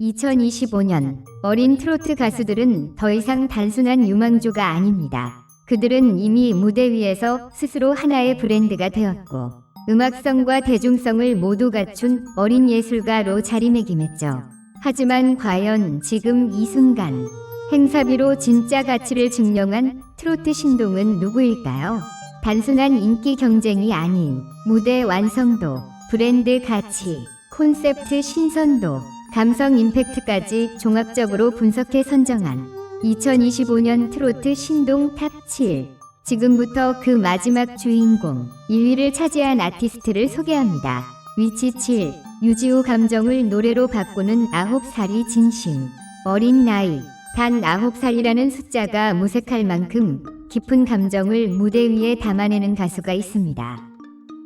2025년 어린 트로트 가수들은 더 이상 단순한 유망주가 아닙니다. 그들은 이미 무대 위에서 스스로 하나의 브랜드가 되었고 음악성과 대중성을 모두 갖춘 어린 예술가로 자리매김했죠. 하지만 과연 지금 이 순간 행사비로 진짜 가치를 증명한 트로트 신동은 누구일까요? 단순한 인기 경쟁이 아닌 무대 완성도, 브랜드 가치, 콘셉트 신선도, 감성 임팩트까지 종합적으로 분석해 선정한 2025년 트로트 신동 탑 7. 지금부터 그 마지막 주인공 1위를 차지한 아티스트를 소개합니다. 위치 7. 유지호 감정을 노래로 바꾸는 9살이 진심. 어린 나이. 단 9살이라는 숫자가 무색할 만큼 깊은 감정을 무대 위에 담아내는 가수가 있습니다.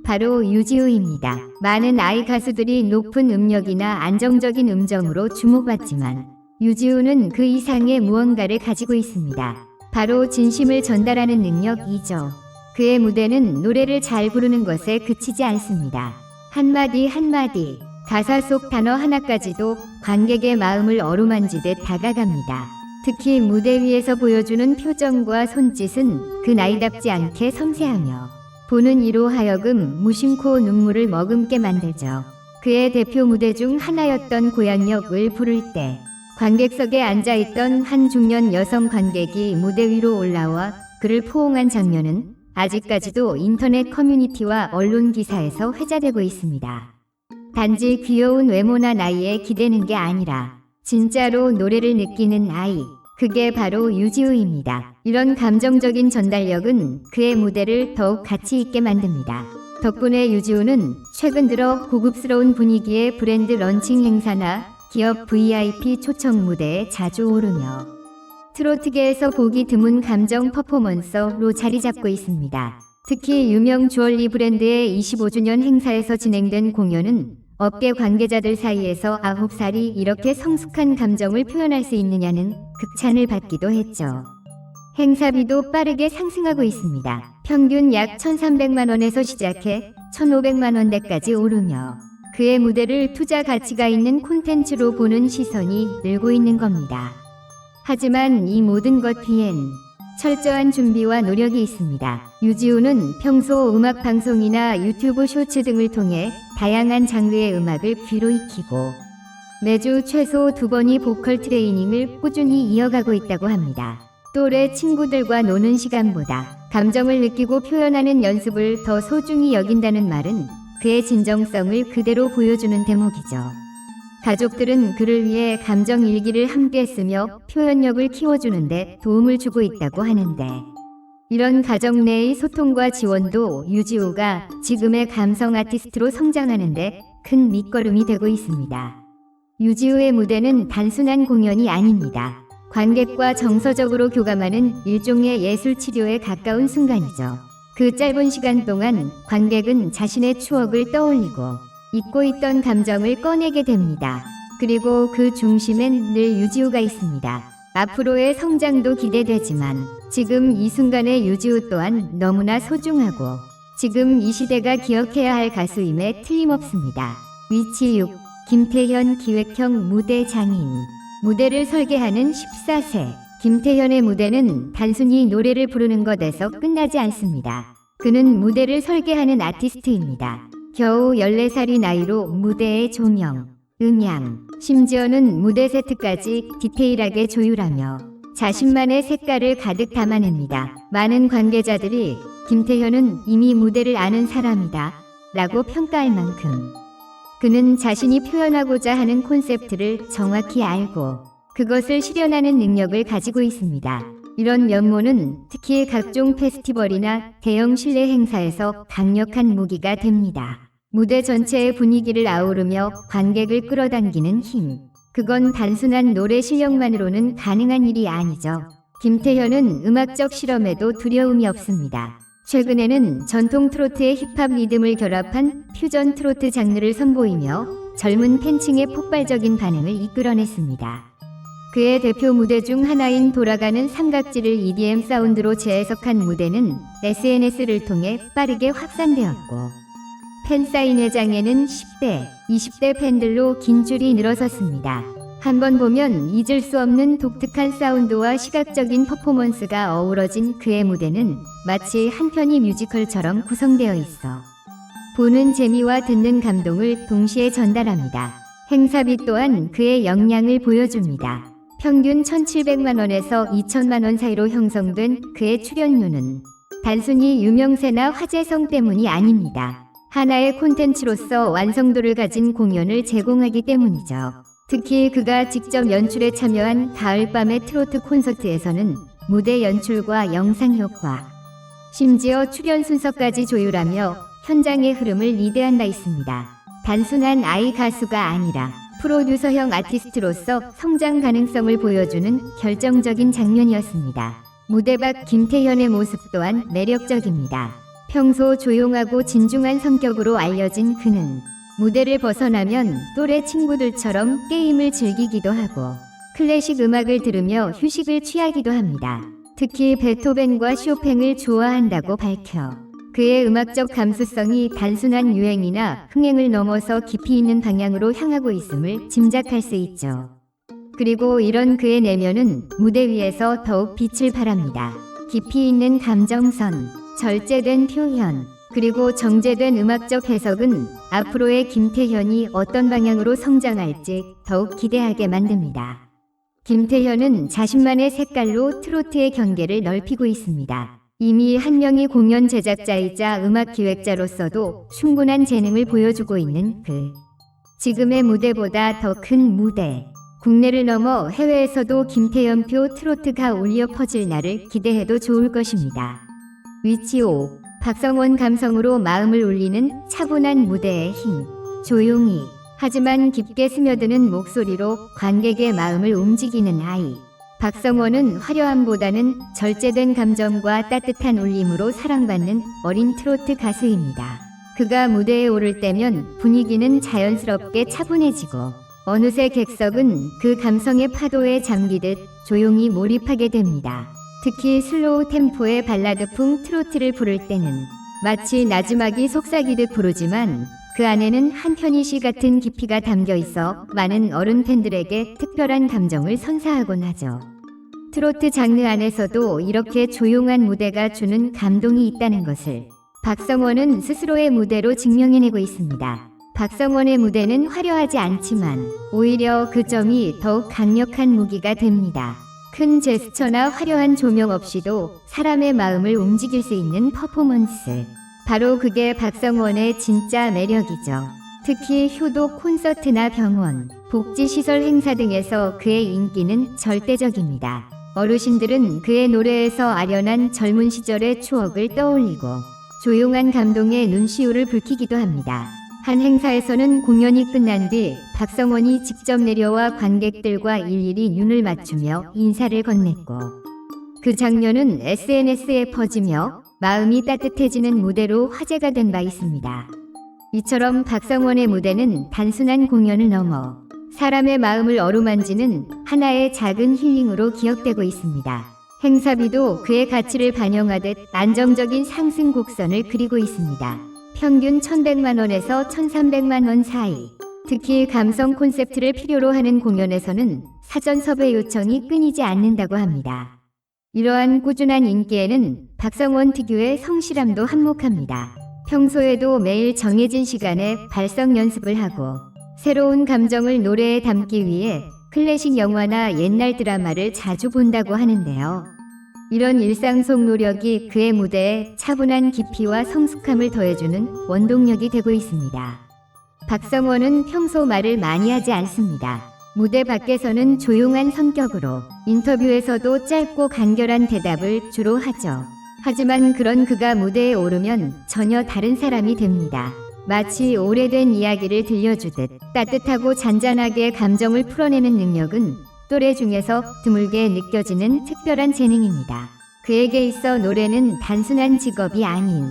바로 유지우입니다. 많은 아이 가수들이 높은 음역이나 안정적인 음정으로 주목받지만 유지우는 그 이상의 무언가를 가지고 있습니다. 바로 진심을 전달하는 능력이죠. 그의 무대는 노래를 잘 부르는 것에 그치지 않습니다. 한마디 한마디, 가사 속 단어 하나까지도 관객의 마음을 어루만지듯 다가갑니다. 특히 무대 위에서 보여주는 표정과 손짓은 그 나이답지 않게 섬세하며 보는 이로 하여금 무심코 눈물을 머금게 만들죠. 그의 대표 무대 중 하나였던 고향역을 부를 때 관객석에 앉아있던 한 중년 여성 관객이 무대 위로 올라와 그를 포옹한 장면은 아직까지도 인터넷 커뮤니티와 언론 기사에서 회자되고 있습니다. 단지 귀여운 외모나 나이에 기대는 게 아니라 진짜로 노래를 느끼는 아이, 그게 바로 유지우입니다. 이런 감정적인 전달력은 그의 무대를 더욱 가치 있게 만듭니다. 덕분에 유지우는 최근 들어 고급스러운 분위기의 브랜드 런칭 행사나 기업 VIP 초청 무대에 자주 오르며 트로트계에서 보기 드문 감정 퍼포먼서로 자리 잡고 있습니다. 특히 유명 주얼리 브랜드의 25주년 행사에서 진행된 공연은 업계 관계자들 사이에서 9살이 이렇게 성숙한 감정을 표현할 수 있느냐는 극찬을 받기도 했죠. 행사비도 빠르게 상승하고 있습니다. 평균 약 1,300만 원에서 시작해 1,500만 원대까지 오르며 그의 무대를 투자 가치가 있는 콘텐츠로 보는 시선이 늘고 있는 겁니다. 하지만 이 모든 것 뒤엔 철저한 준비와 노력이 있습니다. 유지우는 평소 음악 방송이나 유튜브 쇼츠 등을 통해 다양한 장르의 음악을 귀로 익히고 매주 최소 두 번이 보컬 트레이닝을 꾸준히 이어가고 있다고 합니다. 또래 친구들과 노는 시간보다 감정을 느끼고 표현하는 연습을 더 소중히 여긴다는 말은 그의 진정성을 그대로 보여주는 대목이죠. 가족들은 그를 위해 감정 일기를 함께 쓰며 표현력을 키워주는데 도움을 주고 있다고 하는데 이런 가정 내의 소통과 지원도 유지호가 지금의 감성 아티스트로 성장하는데 큰 밑거름이 되고 있습니다. 유지호의 무대는 단순한 공연이 아닙니다. 관객과 정서적으로 교감하는 일종의 예술 치료에 가까운 순간이죠. 그 짧은 시간 동안 관객은 자신의 추억을 떠올리고 잊고 있던 감정을 꺼내게 됩니다. 그리고 그 중심엔 늘 유지우가 있습니다. 앞으로의 성장도 기대되지만 지금 이 순간의 유지우 또한 너무나 소중하고 지금 이 시대가 기억해야 할 가수임에 틀림없습니다. 위치 6. 김태현 기획형 무대 장인. 무대를 설계하는 14세. 김태현의 무대는 단순히 노래를 부르는 것에서 끝나지 않습니다. 그는 무대를 설계하는 아티스트입니다. 겨우 14살이 나이로 무대의 조명, 음향, 심지어는 무대 세트까지 디테일하게 조율하며 자신만의 색깔을 가득 담아냅니다. 많은 관계자들이 김태현은 이미 무대를 아는 사람이다 라고 평가할 만큼 그는 자신이 표현하고자 하는 콘셉트를 정확히 알고 그것을 실현하는 능력을 가지고 있습니다. 이런 면모는 특히 각종 페스티벌이나 대형 실내 행사에서 강력한 무기가 됩니다. 무대 전체의 분위기를 아우르며 관객을 끌어당기는 힘. 그건 단순한 노래 실력만으로는 가능한 일이 아니죠. 김태현은 음악적 실험에도 두려움이 없습니다. 최근에는 전통 트로트의 힙합 리듬을 결합한 퓨전 트로트 장르를 선보이며 젊은 팬층의 폭발적인 반응을 이끌어냈습니다. 그의 대표 무대 중 하나인 돌아가는 삼각지를 EDM 사운드로 재해석한 무대는 SNS를 통해 빠르게 확산되었고 팬사인회장에는 10대, 20대 팬들로 긴 줄이 늘어섰습니다. 한번 보면 잊을 수 없는 독특한 사운드와 시각적인 퍼포먼스가 어우러진 그의 무대는 마치 한 편의 뮤지컬처럼 구성되어 있어 보는 재미와 듣는 감동을 동시에 전달합니다. 행사비 또한 그의 역량을 보여줍니다. 평균 1,700만 원에서 2천만 원 사이로 형성된 그의 출연료는 단순히 유명세나 화제성 때문이 아닙니다. 하나의 콘텐츠로서 완성도를 가진 공연을 제공하기 때문이죠. 특히 그가 직접 연출에 참여한 가을밤의 트로트 콘서트에서는 무대 연출과 영상 효과, 심지어 출연 순서까지 조율하며 현장의 흐름을 리드한 바 있습니다. 단순한 아이 가수가 아니라 프로듀서형 아티스트로서 성장 가능성을 보여주는 결정적인 장면이었습니다. 무대 밖 김태현의 모습 또한 매력적입니다. 평소 조용하고 진중한 성격으로 알려진 그는 무대를 벗어나면 또래 친구들처럼 게임을 즐기기도 하고 클래식 음악을 들으며 휴식을 취하기도 합니다. 특히 베토벤과 쇼팽을 좋아한다고 밝혀 그의 음악적 감수성이 단순한 유행이나 흥행을 넘어서 깊이 있는 방향으로 향하고 있음을 짐작할 수 있죠. 그리고 이런 그의 내면은 무대 위에서 더욱 빛을 발합니다. 깊이 있는 감정선, 절제된 표현, 그리고 정제된 음악적 해석은 앞으로의 김태현이 어떤 방향으로 성장할지 더욱 기대하게 만듭니다. 김태현은 자신만의 색깔로 트로트의 경계를 넓히고 있습니다. 이미 한 명의 공연 제작자이자 음악 기획자로서도 충분한 재능을 보여주고 있는 그. 지금의 무대보다 더 큰 무대. 국내를 넘어 해외에서도 김태현표 트로트가 울려 퍼질 날을 기대해도 좋을 것입니다. 위치 5. 박성원 감성으로 마음을 울리는 차분한 무대의 힘. 조용히 하지만 깊게 스며드는 목소리로 관객의 마음을 움직이는 아이. 박성원은 화려함보다는 절제된 감정과 따뜻한 울림으로 사랑받는 어린 트로트 가수입니다. 그가 무대에 오를 때면 분위기는 자연스럽게 차분해지고 어느새 객석은 그 감성의 파도에 잠기듯 조용히 몰입하게 됩니다. 특히 슬로우 템포의 발라드풍 트로트를 부를 때는 마치 나지막이 속삭이듯 부르지만 그 안에는 한편희 씨 같은 깊이가 담겨 있어 많은 어른 팬들에게 특별한 감정을 선사하곤 하죠. 트로트 장르 안에서도 이렇게 조용한 무대가 주는 감동이 있다는 것을 박성원은 스스로의 무대로 증명해내고 있습니다. 박성원의 무대는 화려하지 않지만 오히려 그 점이 더욱 강력한 무기가 됩니다. 큰 제스처나 화려한 조명 없이도 사람의 마음을 움직일 수 있는 퍼포먼스. 바로 그게 박성원의 진짜 매력이죠. 특히 효도 콘서트나 병원, 복지시설 행사 등에서 그의 인기는 절대적입니다. 어르신들은 그의 노래에서 아련한 젊은 시절의 추억을 떠올리고 조용한 감동에 눈시울을 붉히기도 합니다. 한 행사에서는 공연이 끝난 뒤 박성원이 직접 내려와 관객들과 일일이 눈을 맞추며 인사를 건넸고 그 장면은 SNS에 퍼지며 마음이 따뜻해지는 무대로 화제가 된 바 있습니다. 이처럼 박성원의 무대는 단순한 공연을 넘어 사람의 마음을 어루만지는 하나의 작은 힐링으로 기억되고 있습니다. 행사비도 그의 가치를 반영하듯 안정적인 상승 곡선을 그리고 있습니다. 평균 1100만 원에서 1300만 원 사이. 특히 감성 콘셉트를 필요로 하는 공연에서는 사전 섭외 요청이 끊이지 않는다고 합니다. 이러한 꾸준한 인기에는 박성원 특유의 성실함도 한몫합니다. 평소에도 매일 정해진 시간에 발성 연습을 하고 새로운 감정을 노래에 담기 위해 클래식 영화나 옛날 드라마를 자주 본다고 하는데요. 이런 일상 속 노력이 그의 무대에 차분한 깊이와 성숙함을 더해주는 원동력이 되고 있습니다. 박성원은 평소 말을 많이 하지 않습니다. 무대 밖에서는 조용한 성격으로 인터뷰에서도 짧고 간결한 대답을 주로 하죠. 하지만 그런 그가 무대에 오르면 전혀 다른 사람이 됩니다. 마치 오래된 이야기를 들려주듯 따뜻하고 잔잔하게 감정을 풀어내는 능력은 또래 중에서 드물게 느껴지는 특별한 재능입니다. 그에게 있어 노래는 단순한 직업이 아닌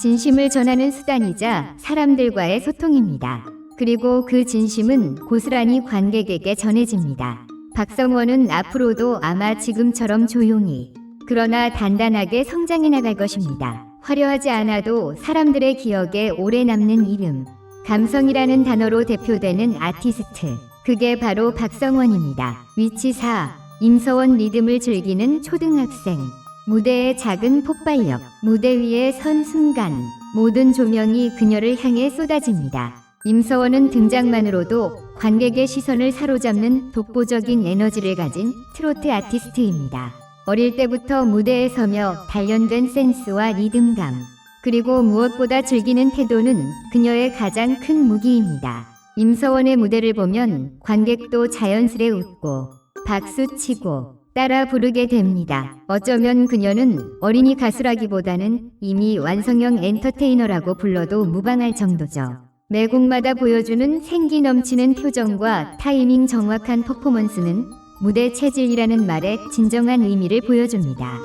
진심을 전하는 수단이자 사람들과의 소통입니다. 그리고 그 진심은 고스란히 관객에게 전해집니다. 박성원은 앞으로도 아마 지금처럼 조용히 그러나 단단하게 성장해 나갈 것입니다. 화려하지 않아도 사람들의 기억에 오래 남는 이름, 감성이라는 단어로 대표되는 아티스트. 그게 바로 박성원입니다. 위치 4. 임서원 리듬을 즐기는 초등학생. 무대의 작은 폭발력. 무대 위에 선 순간 모든 조명이 그녀를 향해 쏟아집니다. 임서원은 등장만으로도 관객의 시선을 사로잡는 독보적인 에너지를 가진 트로트 아티스트입니다. 어릴 때부터 무대에 서며 단련된 센스와 리듬감, 그리고 무엇보다 즐기는 태도는 그녀의 가장 큰 무기입니다. 임서원의 무대를 보면 관객도 자연스레 웃고 박수 치고 따라 부르게 됩니다. 어쩌면 그녀는 어린이 가수라기보다는 이미 완성형 엔터테이너라고 불러도 무방할 정도죠. 매 곡마다 보여주는 생기 넘치는 표정과 타이밍 정확한 퍼포먼스는 무대 체질이라는 말의 진정한 의미를 보여줍니다.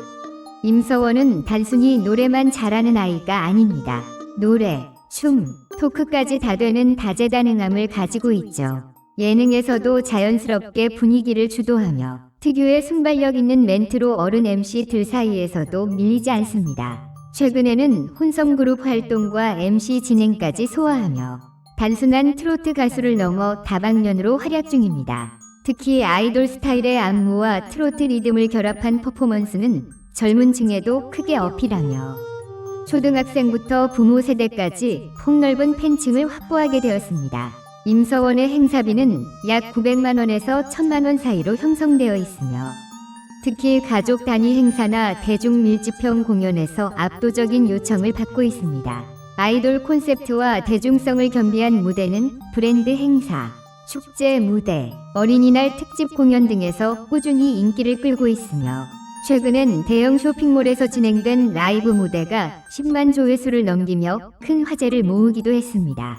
임서원은 단순히 노래만 잘하는 아이가 아닙니다. 노래, 춤, 토크까지 다 되는 다재다능함을 가지고 있죠. 예능에서도 자연스럽게 분위기를 주도하며 특유의 순발력 있는 멘트로 어른 MC들 사이에서도 밀리지 않습니다. 최근에는 혼성 그룹 활동과 MC 진행까지 소화하며 단순한 트로트 가수를 넘어 다방면으로 활약 중입니다. 특히 아이돌 스타일의 안무와 트로트 리듬을 결합한 퍼포먼스는 젊은 층에도 크게 어필하며 초등학생부터 부모 세대까지 폭넓은 팬층을 확보하게 되었습니다. 임서원의 행사비는 약 900만 원에서 1000만 원 사이로 형성되어 있으며 특히 가족 단위 행사나 대중 밀집형 공연에서 압도적인 요청을 받고 있습니다. 아이돌 콘셉트와 대중성을 겸비한 무대는 브랜드 행사, 축제 무대, 어린이날 특집 공연 등에서 꾸준히 인기를 끌고 있으며 최근엔 대형 쇼핑몰에서 진행된 라이브 무대가 10만 조회수를 넘기며 큰 화제를 모으기도 했습니다.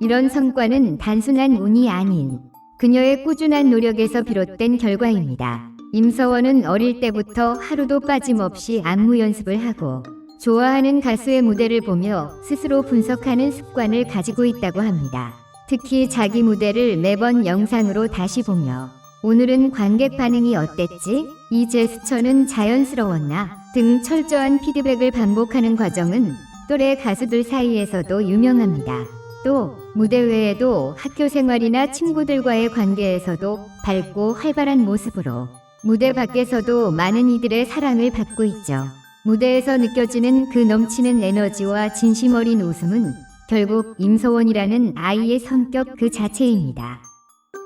이런 성과는 단순한 운이 아닌 그녀의 꾸준한 노력에서 비롯된 결과입니다. 임서원은 어릴 때부터 하루도 빠짐없이 안무 연습을 하고 좋아하는 가수의 무대를 보며 스스로 분석하는 습관을 가지고 있다고 합니다. 특히 자기 무대를 매번 영상으로 다시 보며 오늘은 관객 반응이 어땠지? 이 제스처는 자연스러웠나? 등 철저한 피드백을 반복하는 과정은 또래 가수들 사이에서도 유명합니다. 또 무대 외에도 학교 생활이나 친구들과의 관계에서도 밝고 활발한 모습으로 무대 밖에서도 많은 이들의 사랑을 받고 있죠. 무대에서 느껴지는 그 넘치는 에너지와 진심 어린 웃음은 결국 임소원이라는 아이의 성격 그 자체입니다.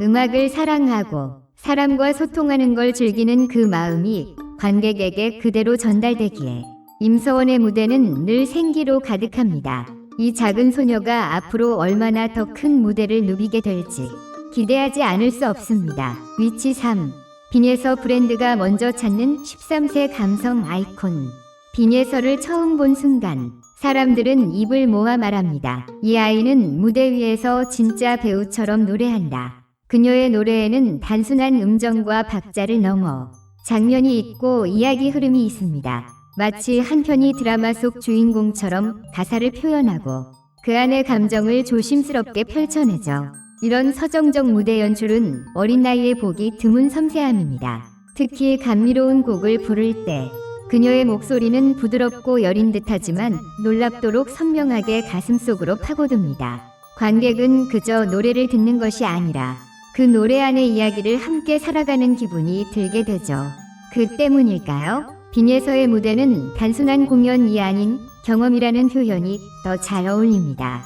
음악을 사랑하고 사람과 소통하는 걸 즐기는 그 마음이 관객에게 그대로 전달되기에 임서원의 무대는 늘 생기로 가득합니다. 이 작은 소녀가 앞으로 얼마나 더 큰 무대를 누비게 될지 기대하지 않을 수 없습니다. 위치 3. 빈예서 브랜드가 먼저 찾는 13세 감성 아이콘. 빈예서를 처음 본 순간 사람들은 입을 모아 말합니다. 이 아이는 무대 위에서 진짜 배우처럼 노래한다. 그녀의 노래에는 단순한 음정과 박자를 넘어 장면이 있고 이야기 흐름이 있습니다. 마치 한 편의 드라마 속 주인공처럼 가사를 표현하고 그 안의 감정을 조심스럽게 펼쳐내죠. 이런 서정적 무대 연출은 어린 나이에 보기 드문 섬세함입니다. 특히 감미로운 곡을 부를 때 그녀의 목소리는 부드럽고 여린 듯하지만 놀랍도록 선명하게 가슴속으로 파고듭니다. 관객은 그저 노래를 듣는 것이 아니라 그 노래 안의 이야기를 함께 살아가는 기분이 들게 되죠. 그 때문일까요? 빈예서의 무대는 단순한 공연이 아닌 경험이라는 표현이 더 잘 어울립니다.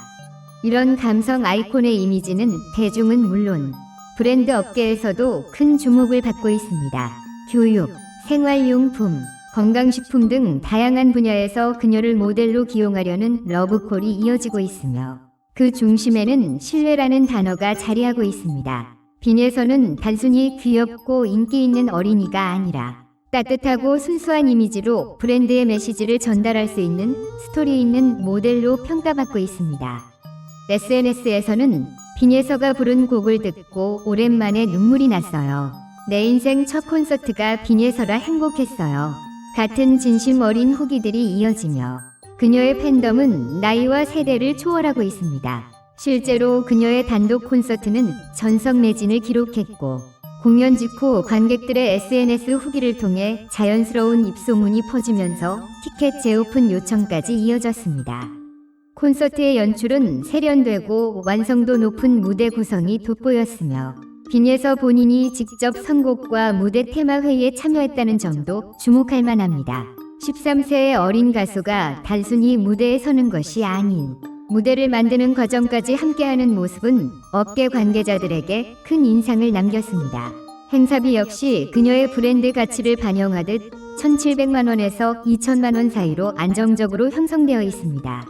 이런 감성 아이콘의 이미지는 대중은 물론 브랜드 업계에서도 큰 주목을 받고 있습니다. 교육, 생활용품, 건강식품 등 다양한 분야에서 그녀를 모델로 기용하려는 러브콜이 이어지고 있으며 그 중심에는 신뢰라는 단어가 자리하고 있습니다. 빈에서는 단순히 귀엽고 인기 있는 어린이가 아니라 따뜻하고 순수한 이미지로 브랜드의 메시지를 전달할 수 있는 스토리 있는 모델로 평가받고 있습니다. SNS에서는 빈예서가 부른 곡을 듣고 오랜만에 눈물이 났어요. 내 인생 첫 콘서트가 빈예서라 행복했어요. 같은 진심 어린 후기들이 이어지며 그녀의 팬덤은 나이와 세대를 초월하고 있습니다. 실제로 그녀의 단독 콘서트는 전석 매진을 기록했고 공연 직후 관객들의 SNS 후기를 통해 자연스러운 입소문이 퍼지면서 티켓 재오픈 요청까지 이어졌습니다. 콘서트의 연출은 세련되고 완성도 높은 무대 구성이 돋보였으며 빈에서 본인이 직접 선곡과 무대 테마 회의에 참여했다는 점도 주목할 만합니다. 13세의 어린 가수가 단순히 무대에 서는 것이 아닌 무대를 만드는 과정까지 함께하는 모습은 업계 관계자들에게 큰 인상을 남겼습니다. 행사비 역시 그녀의 브랜드 가치를 반영하듯 1,700만 원에서 2천만 원 사이로 안정적으로 형성되어 있습니다.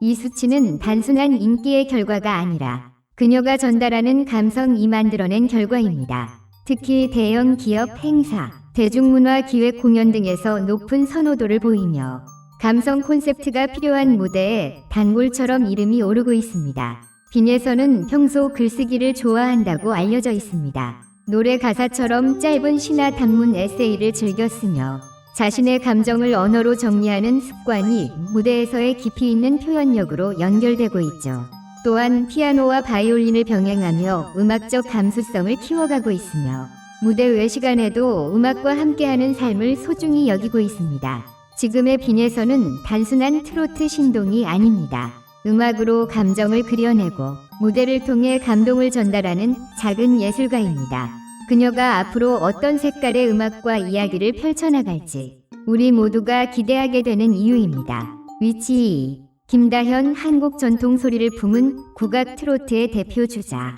이 수치는 단순한 인기의 결과가 아니라 그녀가 전달하는 감성이 만들어낸 결과입니다. 특히 대형 기업 행사, 대중문화 기획 공연 등에서 높은 선호도를 보이며 감성 콘셉트가 필요한 무대에 단골처럼 이름이 오르고 있습니다. 빈에서는 평소 글쓰기를 좋아한다고 알려져 있습니다. 노래 가사처럼 짧은 시나 단문 에세이를 즐겨 쓰며 자신의 감정을 언어로 정리하는 습관이 무대에서의 깊이 있는 표현력으로 연결되고 있죠. 또한 피아노와 바이올린을 병행하며 음악적 감수성을 키워가고 있으며 무대 외 시간에도 음악과 함께하는 삶을 소중히 여기고 있습니다. 지금의 빈에서는 단순한 트로트 신동이 아닙니다. 음악으로 감정을 그려내고 무대를 통해 감동을 전달하는 작은 예술가입니다. 그녀가 앞으로 어떤 색깔의 음악과 이야기를 펼쳐나갈지 우리 모두가 기대하게 되는 이유입니다. 위치 2. 김다현 한국 전통 소리를 품은 국악 트로트의 대표 주자.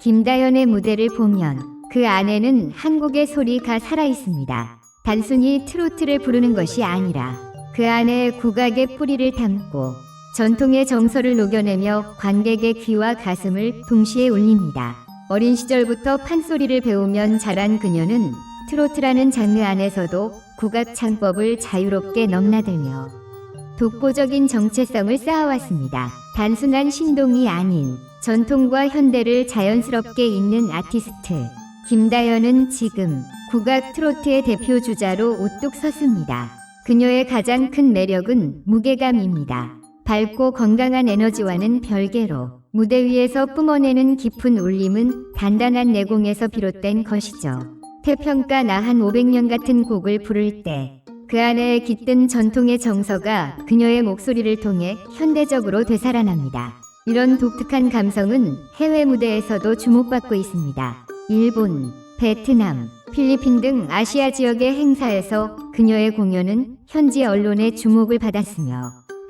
김다현의 무대를 보면 그 안에는 한국의 소리가 살아 있습니다. 단순히 트로트를 부르는 것이 아니라 그 안에 국악의 뿌리를 담고 전통의 정서를 녹여내며 관객의 귀와 가슴을 동시에 울립니다. 어린 시절부터 판소리를 배우면 자란 그녀는 트로트라는 장르 안에서도 국악 창법을 자유롭게 넘나들며 독보적인 정체성을 쌓아왔습니다. 단순한 신동이 아닌 전통과 현대를 자연스럽게 잇는 아티스트. 김다연은 지금 국악 트로트의 대표 주자로 우뚝 섰습니다. 그녀의 가장 큰 매력은 무게감입니다. 밝고 건강한 에너지와는 별개로 무대 위에서 뿜어내는 깊은 울림은 단단한 내공에서 비롯된 것이죠. 태평가 나 한 500년 같은 곡을 부를 때 그 안에 깃든 전통의 정서가 그녀의 목소리를 통해 현대적으로 되살아납니다. 이런 독특한 감성은 해외 무대에서도 주목받고 있습니다. 일본, 베트남, 필리핀 등 아시아 지역의 행사에서 그녀의 공연은 현지 언론의 주목을 받았으며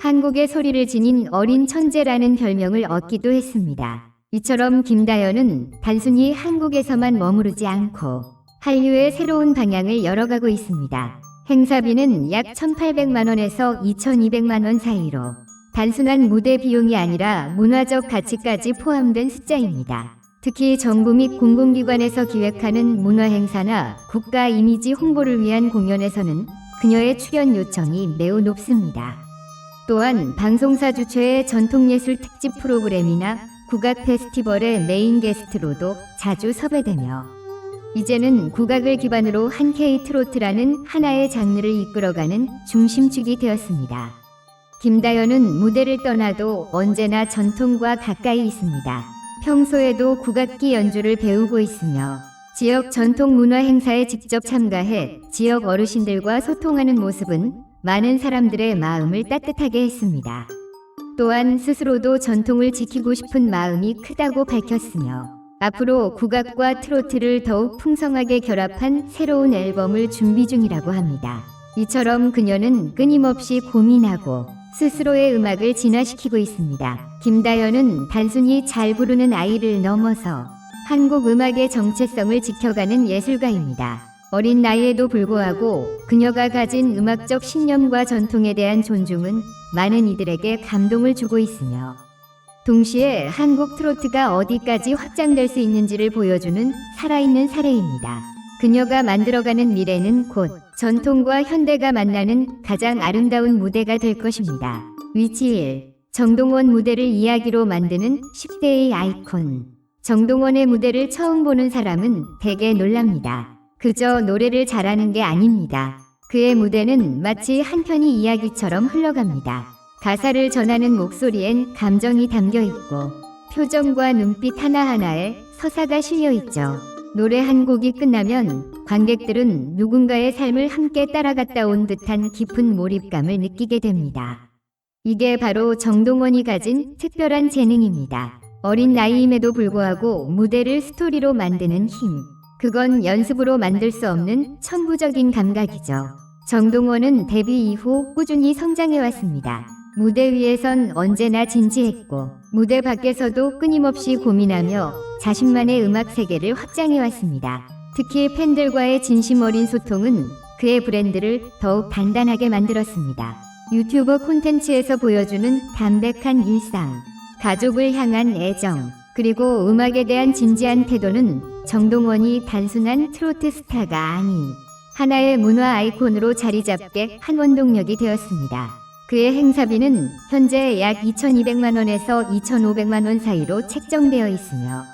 한국의 소리를 지닌 어린 천재라는 별명을 얻기도 했습니다. 이처럼 김다연은 단순히 한국에서만 머무르지 않고 한류의 새로운 방향을 열어가고 있습니다. 행사비는 약 1,800만 원에서 2,200만 원 사이로 단순한 무대 비용이 아니라 문화적 가치까지 포함된 숫자입니다. 특히 정부 및 공공기관에서 기획하는 문화 행사나 국가 이미지 홍보를 위한 공연에서는 그녀의 출연 요청이 매우 높습니다. 또한 방송사 주최의 전통예술 특집 프로그램이나 국악 페스티벌의 메인 게스트로도 자주 섭외되며 이제는 국악을 기반으로 한 K 트로트라는 하나의 장르를 이끌어가는 중심축이 되었습니다. 김다연은 무대를 떠나도 언제나 전통과 가까이 있습니다. 평소에도 국악기 연주를 배우고 있으며 지역 전통 문화 행사에 직접 참가해 지역 어르신들과 소통하는 모습은 많은 사람들의 마음을 따뜻하게 했습니다. 또한 스스로도 전통을 지키고 싶은 마음이 크다고 밝혔으며 앞으로 국악과 트로트를 더욱 풍성하게 결합한 새로운 앨범을 준비 중이라고 합니다. 이처럼 그녀는 끊임없이 고민하고 스스로의 음악을 진화시키고 있습니다. 김다연은 단순히 잘 부르는 아이를 넘어서 한국 음악의 정체성을 지켜가는 예술가입니다. 어린 나이에도 불구하고 그녀가 가진 음악적 신념과 전통에 대한 존중은 많은 이들에게 감동을 주고 있으며 동시에 한국 트로트가 어디까지 확장될 수 있는지를 보여주는 살아있는 사례입니다. 그녀가 만들어가는 미래는 곧 전통과 현대가 만나는 가장 아름다운 무대가 될 것입니다. 위치 1. 정동원 무대를 이야기로 만드는 10대의 아이콘. 정동원의 무대를 처음 보는 사람은 대개 놀랍니다. 그저 노래를 잘하는 게 아닙니다. 그의 무대는 마치 한 편의 이야기처럼 흘러갑니다. 가사를 전하는 목소리엔 감정이 담겨 있고 표정과 눈빛 하나하나에 서사가 실려 있죠. 노래 한 곡이 끝나면 관객들은 누군가의 삶을 함께 따라갔다 온 듯한 깊은 몰입감을 느끼게 됩니다. 이게 바로 정동원이 가진 특별한 재능입니다. 어린 나이임에도 불구하고 무대를 스토리로 만드는 힘. 그건 연습으로 만들 수 없는 천부적인 감각이죠. 정동원은 데뷔 이후 꾸준히 성장해 왔습니다. 무대 위에선 언제나 진지했고 무대 밖에서도 끊임없이 고민하며 자신만의 음악 세계를 확장해 왔습니다. 특히 팬들과의 진심 어린 소통은 그의 브랜드를 더욱 단단하게 만들었습니다. 유튜버 콘텐츠에서 보여주는 담백한 일상, 가족을 향한 애정, 그리고 음악에 대한 진지한 태도는 정동원이 단순한 트로트 스타가 아닌 하나의 문화 아이콘으로 자리 잡게 한 원동력이 되었습니다. 그의 행사비는 현재 약 2,200만 원에서 2,500만 원 사이로 책정되어 있으며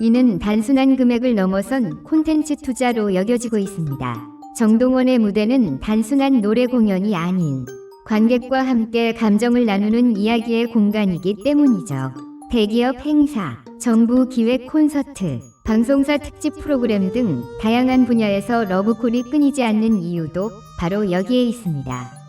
이는 단순한 금액을 넘어선 콘텐츠 투자로 여겨지고 있습니다. 정동원의 무대는 단순한 노래 공연이 아닌 관객과 함께 감정을 나누는 이야기의 공간이기 때문이죠. 대기업 행사, 정부 기획 콘서트, 방송사 특집 프로그램 등 다양한 분야에서 러브콜이 끊이지 않는 이유도 바로 여기에 있습니다.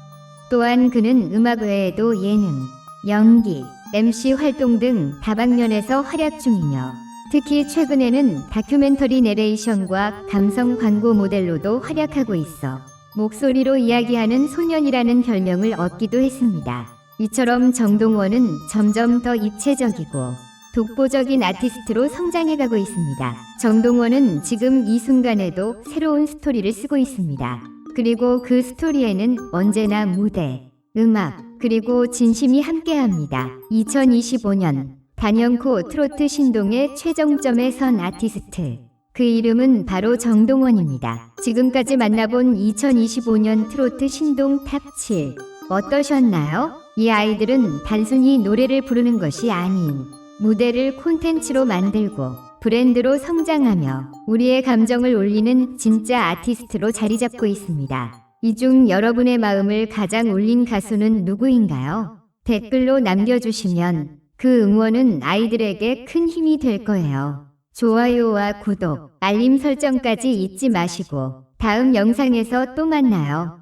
또한 그는 음악 외에도 예능, 연기, MC 활동 등 다방면에서 활약 중이며 특히 최근에는 다큐멘터리 내레이션과 감성 광고 모델로도 활약하고 있어 목소리로 이야기하는 소년이라는 별명을 얻기도 했습니다. 이처럼 정동원은 점점 더 입체적이고 독보적인 아티스트로 성장해가고 있습니다. 정동원은 지금 이 순간에도 새로운 스토리를 쓰고 있습니다. 그리고 그 스토리에는 언제나 무대, 음악, 그리고 진심이 함께합니다. 2025년 단연코 트로트 신동의 최정점에 선 아티스트. 그 이름은 바로 정동원입니다. 지금까지 만나본 2025년 트로트 신동 탑 7. 어떠셨나요? 이 아이들은 단순히 노래를 부르는 것이 아닌 무대를 콘텐츠로 만들고 브랜드로 성장하며 우리의 감정을 올리는 진짜 아티스트로 자리 잡고 있습니다. 이 중 여러분의 마음을 가장 울린 가수는 누구인가요? 댓글로 남겨주시면 그 응원은 아이들에게 큰 힘이 될 거예요. 좋아요와 구독, 알림 설정까지 잊지 마시고 다음 영상에서 또 만나요.